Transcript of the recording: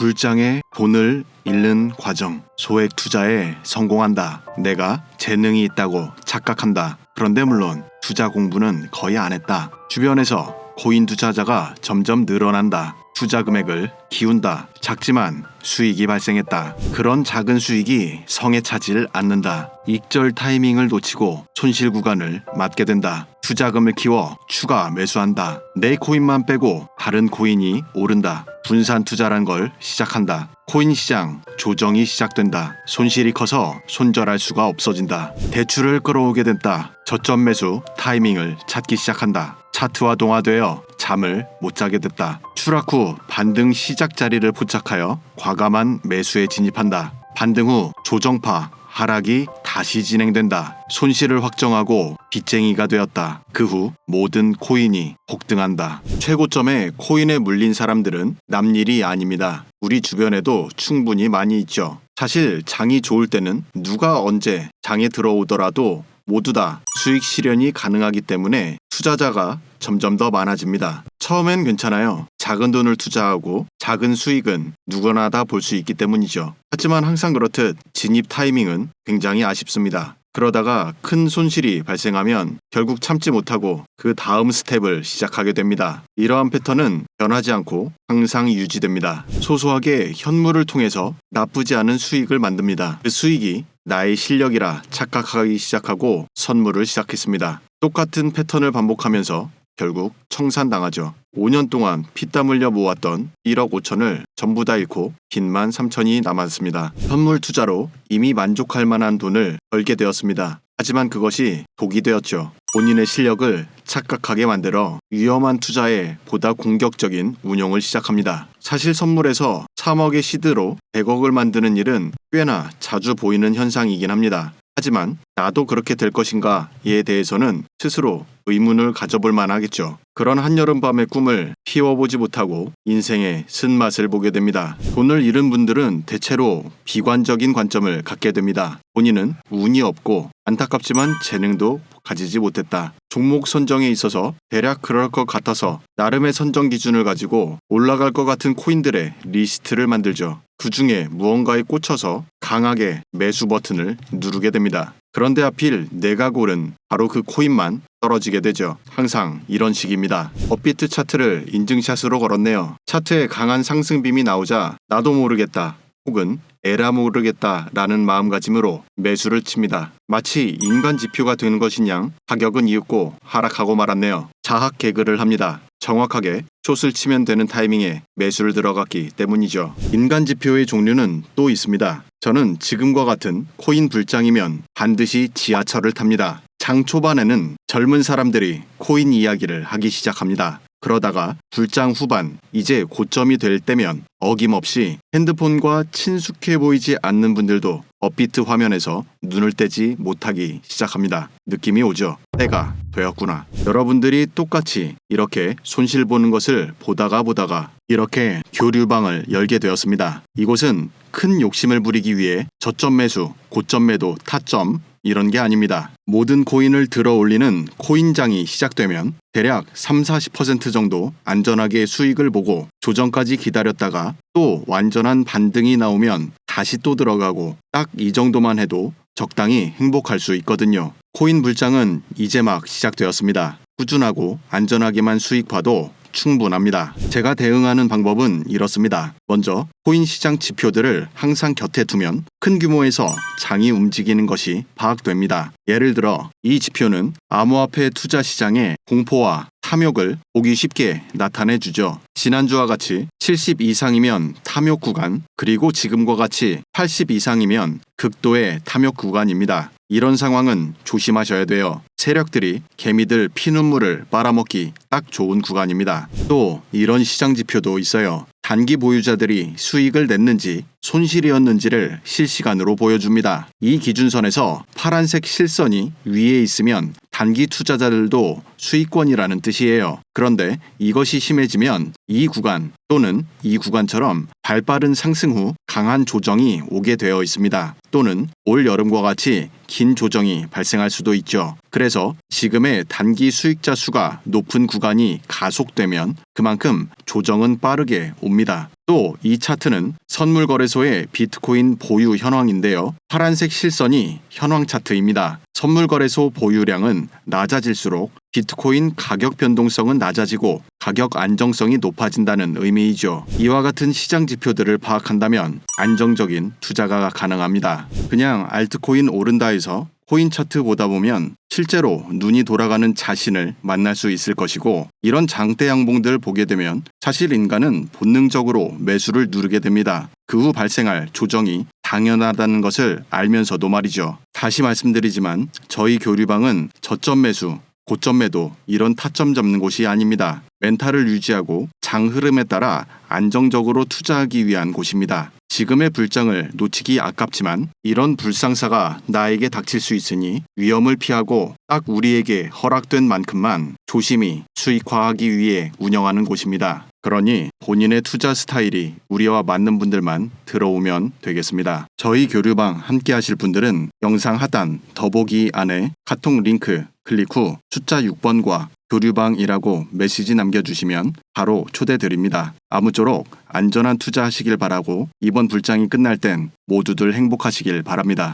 불장에 돈을 잃는 과정. 소액 투자에 성공한다. 내가 재능이 있다고 착각한다. 그런데 물론 투자 공부는 거의 안 했다. 주변에서 코인 투자자가 점점 늘어난다. 투자 금액을 키운다. 작지만 수익이 발생했다. 그런 작은 수익이 성에 차질 않는다. 익절 타이밍을 놓치고 손실 구간을 맞게 된다. 투자금을 키워 추가 매수한다. 내 코인만 빼고 다른 코인이 오른다. 분산 투자란 걸 시작한다. 코인 시장 조정이 시작된다. 손실이 커서 손절할 수가 없어진다. 대출을 끌어오게 된다. 저점 매수 타이밍을 찾기 시작한다. 차트와 동화되어 잠을 못 자게 됐다. 추락 후 반등 시작 자리를 포착하여 과감한 매수에 진입한다. 반등 후 조정파 하락이 다시 진행된다. 손실을 확정하고 빚쟁이가 되었다. 그 후 모든 코인이 폭등한다. 최고점에 코인에 물린 사람들은 남일이 아닙니다. 우리 주변에도 충분히 많이 있죠. 사실 장이 좋을 때는 누가 언제 장에 들어오더라도 모두 다 수익 실현이 가능하기 때문에 투자자가 점점 더 많아집니다. 처음엔 괜찮아요. 작은 돈을 투자하고 작은 수익은 누구나 다 볼 수 있기 때문이죠. 하지만 항상 그렇듯 진입 타이밍은 굉장히 아쉽습니다. 그러다가 큰 손실이 발생하면 결국 참지 못하고 그 다음 스텝을 시작하게 됩니다. 이러한 패턴은 변하지 않고 항상 유지됩니다. 소소하게 현물을 통해서 나쁘지 않은 수익을 만듭니다. 그 수익이 나의 실력이라 착각하기 시작하고 선물을 시작했습니다. 똑같은 패턴을 반복하면서 결국 청산당하죠. 5년 동안 피땀 흘려 모았던 1억 5천을 전부 다 잃고 빚만 3천이 남았습니다. 현물 투자로 이미 만족할 만한 돈을 벌게 되었습니다. 하지만 그것이 독이 되었죠. 본인의 실력을 착각하게 만들어 위험한 투자에 보다 공격적인 운용을 시작합니다. 사실 선물에서 3억의 시드로 100억을 만드는 일은 꽤나 자주 보이는 현상이긴 합니다. 하지만 나도 그렇게 될 것인가에 대해서는 스스로 의문을 가져볼 만하겠죠. 그런 한여름밤의 꿈을 피워보지 못하고 인생의 쓴맛을 보게 됩니다. 돈을 잃은 분들은 대체로 비관적인 관점을 갖게 됩니다. 본인은 운이 없고 안타깝지만 재능도 가지지 못했다. 종목 선정에 있어서 대략 그럴 것 같아서 나름의 선정 기준을 가지고 올라갈 것 같은 코인들의 리스트를 만들죠. 그 중에 무언가에 꽂혀서 강하게 매수 버튼을 누르게 됩니다. 그런데 하필 내가 고른 바로 그 코인만 떨어지게 되죠. 항상 이런 식입니다. 업비트 차트를 인증샷으로 걸었네요. 차트에 강한 상승빔이 나오자 나도 모르겠다. 혹은 에라 모르겠다라는 마음가짐으로 매수를 칩니다. 마치 인간 지표가 것인 양 가격은 이윽고 하락하고 말았네요. 자학 개그를 합니다. 정확하게 숏을 치면 되는 타이밍에 매수를 들어갔기 때문이죠. 인간 지표의 종류는 또 있습니다. 저는 지금과 같은 코인 불장이면 반드시 지하철을 탑니다. 장 초반에는 젊은 사람들이 코인 이야기를 하기 시작합니다. 그러다가 불장 후반, 이제 고점이 될 때면 어김없이 핸드폰과 친숙해 보이지 않는 분들도 업비트 화면에서 눈을 떼지 못하기 시작합니다. 느낌이 오죠? 때가 되었구나. 여러분들이 똑같이 이렇게 손실 보는 것을 보다가 보다가 이렇게 교류방을 열게 되었습니다. 이곳은 큰 욕심을 부리기 위해 저점 매수, 고점 매도, 타점, 이런 게 아닙니다. 모든 코인을 들어 올리는 코인장이 시작되면 대략 3, 40% 정도 안전하게 수익을 보고 조정까지 기다렸다가 또 완전한 반등이 나오면 다시 또 들어가고 딱 이 정도만 해도 적당히 행복할 수 있거든요. 코인 불장은 이제 막 시작되었습니다. 꾸준하고 안전하게만 수익 봐도 충분합니다. 제가 대응하는 방법은 이렇습니다. 먼저 코인 시장 지표들을 항상 곁에 두면 큰 규모에서 장이 움직이는 것이 파악됩니다. 예를 들어 이 지표는 암호화폐 투자 시장의 공포와 탐욕을 보기 쉽게 나타내 주죠. 지난주와 같이 70 이상이면 탐욕 구간, 그리고 지금과 같이 80 이상이면 극도의 탐욕 구간입니다. 이런 상황은 조심하셔야 돼요. 세력들이 개미들 피눈물을 빨아먹기 딱 좋은 구간입니다. 또 이런 시장 지표도 있어요. 단기 보유자들이 수익을 냈는지 손실이었는지를 실시간으로 보여줍니다. 이 기준선에서 파란색 실선이 위에 있으면 단기 투자자들도 수익권이라는 뜻이에요. 그런데 이것이 심해지면 이 구간 또는 이 구간처럼 발 빠른 상승 후 강한 조정이 오게 되어 있습니다. 또는 올 여름과 같이 긴 조정이 발생할 수도 있죠. 그래서 지금의 단기 수익자 수가 높은 구간이 가속되면 그만큼 조정은 빠르게 옵니다. 또 이 차트는 선물 거래소의 비트코인 보유 현황인데요. 파란색 실선이 현황 차트입니다. 선물 거래소 보유량은 낮아질수록 비트코인 가격 변동성은 낮아지고 가격 안정성이 높아진다는 의미이죠. 이와 같은 시장 지표들을 파악한다면 안정적인 투자가 가능합니다. 그냥 알트코인 오른다 해서 코인 차트 보다 보면 실제로 눈이 돌아가는 자신을 만날 수 있을 것이고 이런 장대 양봉들 보게 되면 사실 인간은 본능적으로 매수를 누르게 됩니다. 그 후 발생할 조정이 당연하다는 것을 알면서도 말이죠. 다시 말씀드리지만 저희 교류방은 저점 매수, 고점 매도 이런 타점 잡는 곳이 아닙니다. 멘탈을 유지하고 장 흐름에 따라 안정적으로 투자하기 위한 곳입니다. 지금의 불장을 놓치기 아깝지만 이런 불상사가 나에게 닥칠 수 있으니 위험을 피하고 딱 우리에게 허락된 만큼만 조심히 수익화하기 위해 운영하는 곳입니다. 그러니 본인의 투자 스타일이 우리와 맞는 분들만 들어오면 되겠습니다. 저희 교류방 함께 하실 분들은 영상 하단 더보기 안에 카톡 링크 클릭 후 숫자 6번과 교류방이라고 메시지 남겨주시면 바로 초대드립니다. 아무쪼록 안전한 투자하시길 바라고 이번 불장이 끝날 땐 모두들 행복하시길 바랍니다.